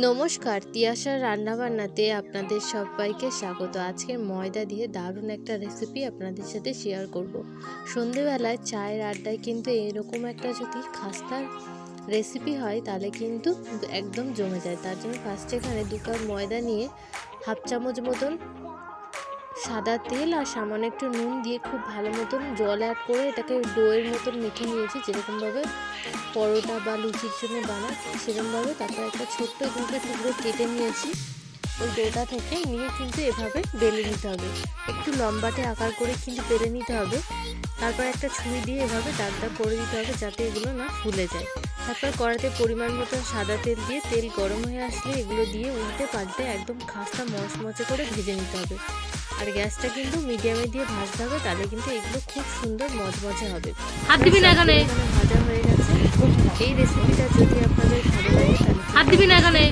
নমস্কার, তিয়াশার রান্নাবান্নাতে আপনাদের সবাইকে স্বাগত আজকে ময়দা দিয়ে দারুণ একটা রেসিপি আপনাদের সাথে শেয়ার করব। সন্ধেবেলায় চায়ের আড্ডায় কিন্তু এরকম একটা যদি খাস্তার রেসিপি হয়, তাহলে কিন্তু একদম জমে যায় তার জন্য ফার্স্টে এখানে দু কাপ ময়দা নিয়ে হাফ চামচ মতন সাদা তেল আর সামান্য একটু নুন দিয়ে খুব ভালো মতন জল অ্যাড করে এটাকে ডোয়ের মতন মেখে নিয়েছি, যেরকমভাবে পরোটা বা লুচির জন্য বানায় সেরকমভাবে তারপর একটা ছোট্ট দুটো টুকরো কেটে নিয়েছি। ওই ডোটা থেকে নিয়ে কিন্তু এভাবে বেলে নিতে হবে। একটু লম্বাটে আকার করে কিন্তু বেলে নিতে হবে। তারপর একটা ছুরি দিয়ে এভাবে দাগ দাগ করে দিতে হবে যাতে এগুলো না ফুলে যায়। তারপর কড়াতে পরিমাণ মতো সাদা তেল দিয়ে তেল গরম হয়ে আসলে এগুলো দিয়ে উল্টে পাল্টে একদম খাস্তা মচমচে করে ভেজে নিতে হবে। আর গ্যাসটা কিন্তু মিডিয়ামে দিয়ে ভাজতে হবে তাহলে কিন্তু এগুলো খুব সুন্দর মজমজে হবে হাত দিবি না এখানে ভাজা হয়ে গেছে এই রেসিপিটা যদি আপনাদের ভালো লাগে তাহলে হাত দিবি না এখানে।